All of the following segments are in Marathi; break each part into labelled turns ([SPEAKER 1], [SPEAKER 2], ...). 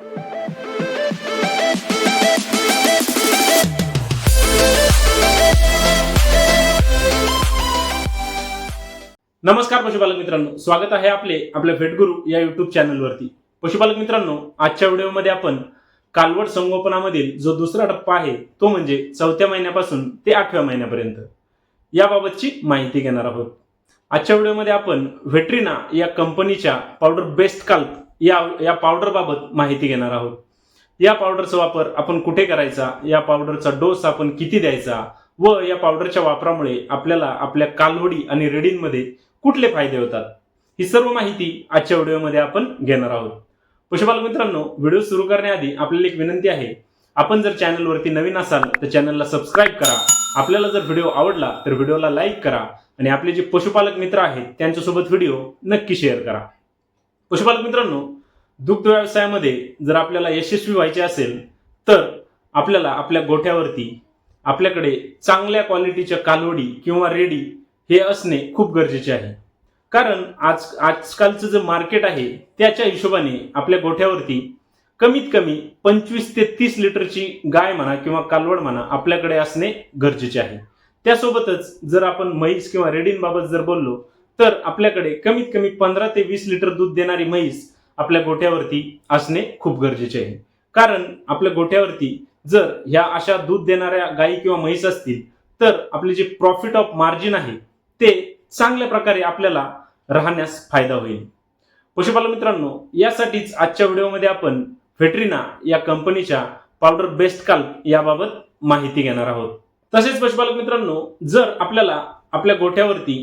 [SPEAKER 1] नमस्कार पशुपालक मित्रांनो स्वागत आहे आपले आपल्या भेटगुरु या युट्यूब चॅनलवरती पशुपालक मित्रांनो आजच्या व्हिडिओमध्ये आपण कालवड संगोपनामधील जो दुसरा टप्पा आहे तो म्हणजे चौथ्या महिन्यापासून ते आठव्या महिन्यापर्यंत. याबाबतची माहिती घेणार आहोत. आजच्या व्हिडिओमध्ये आपण व्हेट्रिना या कंपनीच्या पावडर बेस्ट काल्प या या पावडरबाबत माहिती घेणार आहोत. या पावडरचा वापर आपण कुठे करायचा? या पावडरचा डोस आपण किती द्यायचा? व या पावडरच्या वापरामुळे आपल्याला आपल्या कालवडी आणि रेडींमध्ये कुठले फायदे होतात? ही सर्व माहिती आजच्या व्हिडिओमध्ये आपण घेणार आहोत. पशुपालक मित्रांनो व्हिडिओ सुरू करण्याआधी आपल्याला एक विनंती आहे. आपण जर चॅनलवरती नवीन असाल तर चॅनलला सबस्क्राईब करा. आपल्याला जर व्हिडिओ आवडला तर व्हिडिओला लाईक करा. आणि आपले जे पशुपालक मित्र आहेत त्यांच्यासोबत व्हिडिओ नक्की शेअर करा. पशुपालक मित्रांनो दुग्ध व्यवसायामध्ये जर आपल्याला यशस्वी व्हायचे असेल तर आपल्याला आपल्या गोठ्यावरती आपल्याकडे चांगल्या क्वालिटीच्या कालवडी किंवा रेडी हे असणे खूप गरजेचे आहे. कारण आज आजकालचं जे मार्केट आहे त्याच्या हिशोबाने आपल्या गोठ्यावरती कमीत कमी पंचवीस ते तीस लिटरची गाय म्हणा किंवा कालवड म्हणा आपल्याकडे असणे गरजेचे आहे. त्यासोबतच जर आपण म्हैस किंवा रेडींबाबत जर बोललो तर आपल्याकडे कमीत कमी पंधरा ते वीस लिटर दूध देणारी म्हैस आपल्या गोठ्यावरती असणे खूप गरजेचे आहे. कारण आपल्या गोठ्यावरती जर ह्या अशा दूध देणाऱ्या गायी किंवा म्हैस असतील तर आपले जे प्रॉफिट ऑफ मार्जिन आहे ते चांगल्या प्रकारे आपल्याला राहण्यास फायदा होईल. पशुपालक मित्रांनो यासाठीच आजच्या व्हिडिओमध्ये आपण फेट्रिना या कंपनीच्या पावडर बेस्ट काल्प याबाबत माहिती घेणार आहोत. तसेच पशुपालक मित्रांनो जर आपल्याला आपल्या गोठ्यावरती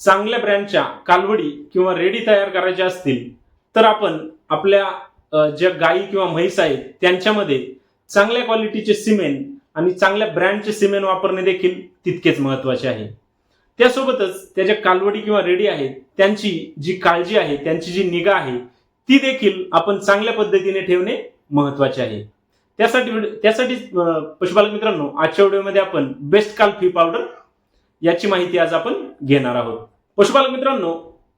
[SPEAKER 1] चांगल्या ब्रँडच्या कालवडी किंवा रेडी तयार करायच्या असतील तर आपण आपल्या ज्या गायी किंवा म्हैस आहेत त्यांच्यामध्ये चांगल्या क्वालिटीचे सिमेंट आणि चांगल्या ब्रँडचे सिमेंट वापरणे देखील तितकेच महत्त्वाचे आहे. त्यासोबतच त्या ज्या कालवडी किंवा रेडी आहेत त्यांची जी काळजी आहे त्यांची जी निगा आहे ती देखील आपण चांगल्या पद्धतीने ठेवणे महत्त्वाचे आहे. त्यासाठी त्यासाठी पशुपालक मित्रांनो आजच्या व्हिडिओमध्ये आपण बेस्ट काल फी पावडर याची माहिती आज आपण घेणार आहोत. पशुपालक मित्रांनो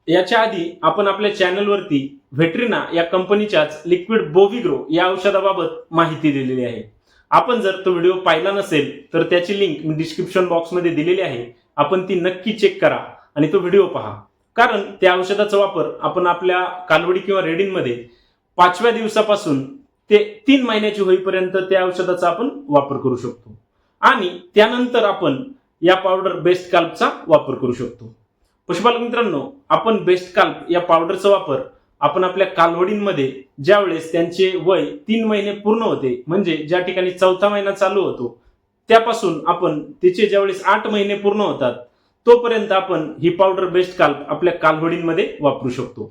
[SPEAKER 1] याच्या आधी आपण आपल्या चॅनलवरती व्हेटरिना या कंपनीच्याच लिक्विड बोविग्रो या औषधाबाबत माहिती दिलेली आहे. आपण जर तो व्हिडिओ पाहिला नसेल तर त्याची लिंक मी डिस्क्रिप्शन बॉक्समध्ये दिलेली आहे. आपण ती नक्की चेक करा आणि तो व्हिडिओ पहा. कारण त्या औषधाचा वापर आपण आपल्या कालवडी किंवा रेडींमध्ये पाचव्या दिवसापासून ते तीन महिन्याची होईपर्यंत त्या औषधाचा आपण वापर करू शकतो. आणि त्यानंतर आपण या पावडर बेस्ट काल्पचा वापर करू शकतो. पशुपालक मित्रांनो आपण बेस्ट काल्प या पावडरचा वापर आपण आपल्या कालवडींमध्ये ज्या वेळेस त्यांचे वय तीन महिने पूर्ण होते म्हणजे ज्या ठिकाणी चौथा महिना चालू होतो त्यापासून आपण तिचे ज्यावेळेस आठ महिने पूर्ण होतात तोपर्यंत आपण ही पावडर बेस्ट काल्प आपल्या कालवडींमध्ये वापरू शकतो.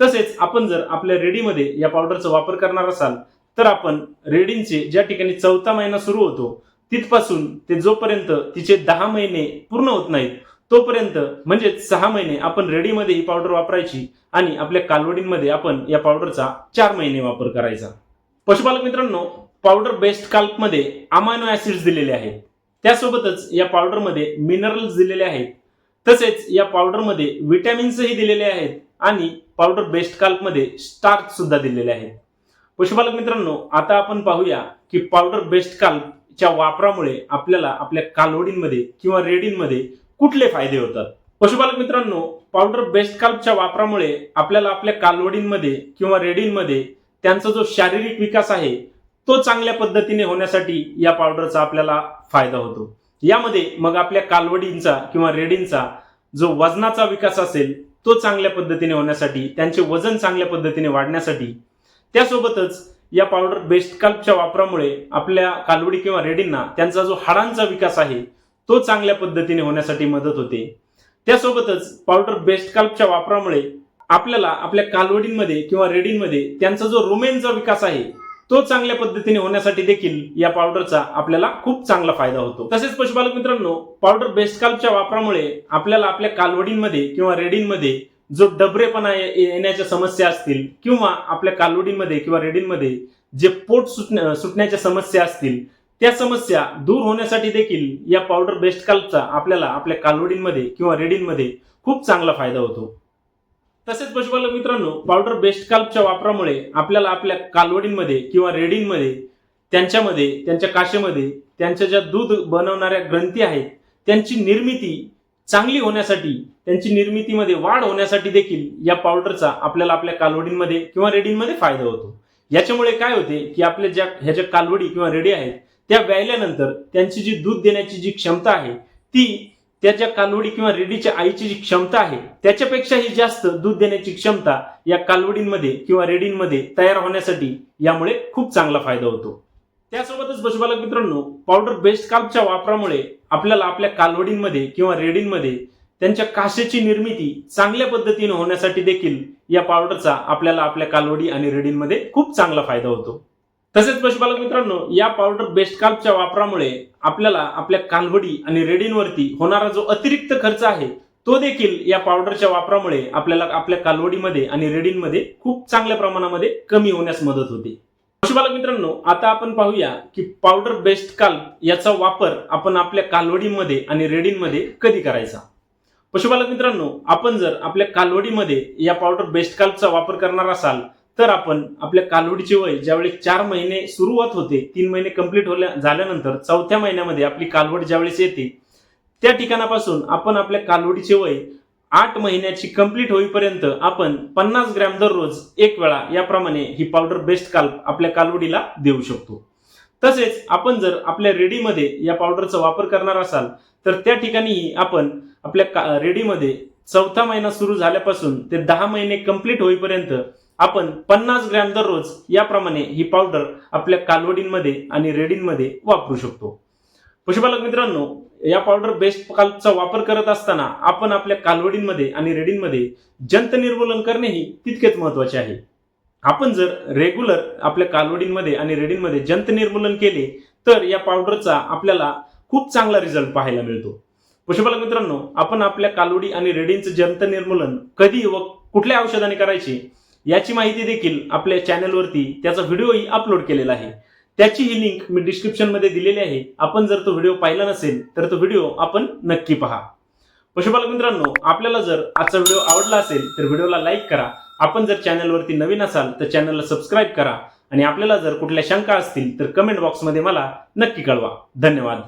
[SPEAKER 1] तसेच आपण जर आपल्या रेडीमध्ये या पावडरचा वापर करणार असाल तर आपण रेडींचे ज्या ठिकाणी चौथा महिना सुरू होतो तिथपासून ते जोपर्यंत तिचे दहा महिने पूर्ण होत नाहीत तोपर्यंत म्हणजे सहा महिने आपण रेडीमध्ये ही पावडर वापरायची आणि आपल्या कालवडींमध्ये आपण या पावडरचा चार महिने वापर करायचा. पशुपालक मित्रांनो पावडर बेस्ट काल्पमध्ये अमायनो ऍसिड्स दिलेले आहेत. त्यासोबतच या पावडरमध्ये मिनरल्स दिलेले आहेत. तसेच या पावडरमध्ये विटॅमिन्सही दिलेले आहेत आणि पावडर बेस्ट काल्पमध्ये स्टार्च सुद्धा दिलेले आहेत. पशुपालक मित्रांनो आता आपण पाहूया की पावडर बेस्ट च्या वापरामुळे आपल्याला आपल्या कालवडींमध्ये किंवा रेडींमध्ये कुठले फायदे होतात? पशुपालक मित्रांनो पावडर बेस्ट काल्पच्या वापरामुळे आपल्याला आपल्या कालवडींमध्ये किंवा रेडींमध्ये त्यांचा जो शारीरिक विकास आहे तो चांगल्या पद्धतीने होण्यासाठी या पावडरचा आपल्याला फायदा होतो. यामध्ये मग आपल्या कालवडींचा किंवा रेडींचा जो वजनाचा विकास असेल तो चांगल्या पद्धतीने होण्यासाठी त्यांचे वजन चांगल्या पद्धतीने वाढण्यासाठी त्यासोबतच या पावडर बेस्ट कल्पच्या वापरामुळे आपल्या कालवडी किंवा रेडींना त्यांचा जो हाडांचा विकास आहे तो चांगल्या पद्धतीने होण्यासाठी मदत होते. त्यासोबतच पावडर बेस्ट कल्पच्या वापरामुळे आपल्याला आपल्या कालवडींमध्ये किंवा रेडींमध्ये त्यांचा जो रोमेनचा विकास आहे तो चांगल्या पद्धतीने होण्यासाठी देखील या पावडरचा आपल्याला खूप चांगला फायदा होतो. तसेच पशुपालक मित्रांनो पावडर बेस्ट कल्पच्या वापरामुळे आपल्याला आपल्या कालवडींमध्ये किंवा रेडींमध्ये जो डबरेपणा येण्याच्या समस्या असतील किंवा आपल्या कालवडींमध्ये किंवा रेडींमध्ये जे पोट सुटण्या सुटण्याच्या समस्या असतील त्या समस्या दूर होण्यासाठी देखील या पावडर बेस्ट काल्पचा आपल्याला आपल्या कालवडींमध्ये किंवा रेडींमध्ये खूप चांगला फायदा होतो. तसेच पशुपालक मित्रांनो पावडर बेस्ट काल्पच्या वापरामुळे आपल्याला आपल्या कालवडींमध्ये किंवा रेडींमध्ये त्यांच्यामध्ये त्यांच्या काशेमध्ये त्यांच्या ज्या दूध बनवणाऱ्या ग्रंथी आहेत त्यांची निर्मिती चांगली होण्यासाठी त्यांची निर्मितीमध्ये वाढ होण्यासाठी देखील या पावडरचा आपल्याला आपल्या कालवडींमध्ये किंवा रेडींमध्ये फायदा होतो. याच्यामुळे काय होते की आपल्या ज्या ह्या ज्या कालवडी किंवा रेडी आहेत त्या व्यायल्यानंतर त्यांची जी दूध देण्याची जी क्षमता आहे ती त्या ज्या कालवडी किंवा रेडीच्या आईची जी क्षमता आहे त्याच्यापेक्षाही जास्त दूध देण्याची क्षमता या कालवडींमध्ये किंवा रेडींमध्ये तयार होण्यासाठी यामुळे खूप चांगला फायदा होतो. त्यासोबतच पशुपालक मित्रांनो पावडर बेस्ट काल्पच्या वापरामुळे आपल्याला आपल्या कालवडींमध्ये किंवा रेडींमध्ये त्यांच्या काशेची निर्मिती चांगल्या पद्धतीने होण्यासाठी देखील या पावडरचा आपल्याला आपल्या कालवडी आणि रेडींमध्ये खूप चांगला फायदा होतो. तसेच पशुपालक मित्रांनो या पावडर बेस्ट काल्पच्या वापरामुळे आपल्याला आपल्या कालवडी आणि रेडींवरती होणारा जो अतिरिक्त खर्च आहे तो देखील या पावडरच्या वापरामुळे आपल्याला आपल्या कालवडीमध्ये आणि रेडींमध्ये खूप चांगल्या प्रमाणामध्ये कमी होण्यास मदत होते. पशुपालक मित्रांनो आता आपण पाहूया की पावडर बेस्ड काल्प याचा वापर आपण आपल्या कालवडीमध्ये आणि रेडींमध्ये कधी करायचा? पशुपालक मित्रांनो आपण जर आपल्या कालवडीमध्ये या पावडर बेस्ट काल्पचा वापर करणार असाल तर आपण आपल्या कालवडीचे वय ज्यावेळी चार महिने सुरुवात होते तीन महिने कंप्लीट होल्या झाल्यानंतर चौथ्या महिन्यामध्ये आपली कालवड ज्यावेळेस येते त्या ठिकाणापासून आपण आपल्या कालवडीचे वय आठ महिन्याची कंप्लीट होईपर्यंत आपण पन्नास ग्रॅम दररोज एक वेळा याप्रमाणे ही पावडर बेस्ट काल आपल्या कालवडीला देऊ शकतो. तसेच आपण जर आपल्या रेडीमध्ये या पावडरचा वापर करणार असाल तर त्या ठिकाणीही आपण आपल्या का- रेडीमध्ये चौथा महिना सुरू झाल्यापासून ते दहा महिने कंप्लीट होईपर्यंत आपण पन्नास ग्रॅम दररोज याप्रमाणे ही पावडर आपल्या कालवडींमध्ये आणि रेडींमध्ये वापरू शकतो. पशुपालक मित्रांनो या पावडर बेस्ट चा वापर करत असताना आपण आपल्या कालवडींमध्ये आणि रेडींमध्ये जंत निर्मूलन करणेही तितकेच महत्त्वाचे आहे. आपण जर रेग्युलर आपल्या कालवडींमध्ये आणि रेडींमध्ये जंत निर्मूलन केले तर या पावडरचा आपल्याला खूप चांगला रिझल्ट पाहायला मिळतो. पशुपालक मित्रांनो आपण आपल्या कालवडी आणि रेडींचं जंत निर्मूलन कधी व कुठल्या औषधाने करायचे याची माहिती देखील आपल्या चॅनलवरती त्याचा व्हिडिओही अपलोड केलेला आहे. त्याची ही लिंक मी डिस्क्रिप्शनमध्ये दिलेली आहे. आपण जर तो व्हिडिओ पाहिला नसेल तर तो व्हिडिओ आपण नक्की पहा. पशुपालक मित्रांनो आपल्याला जर आजचा व्हिडिओ आवडला असेल तर व्हिडिओला लाईक करा. आपण जर चॅनलवरती नवीन असाल तर चॅनलला सबस्क्राईब करा. आणि आपल्याला जर कुठल्या शंका असतील तर कमेंट बॉक्समध्ये मला नक्की कळवा. धन्यवाद.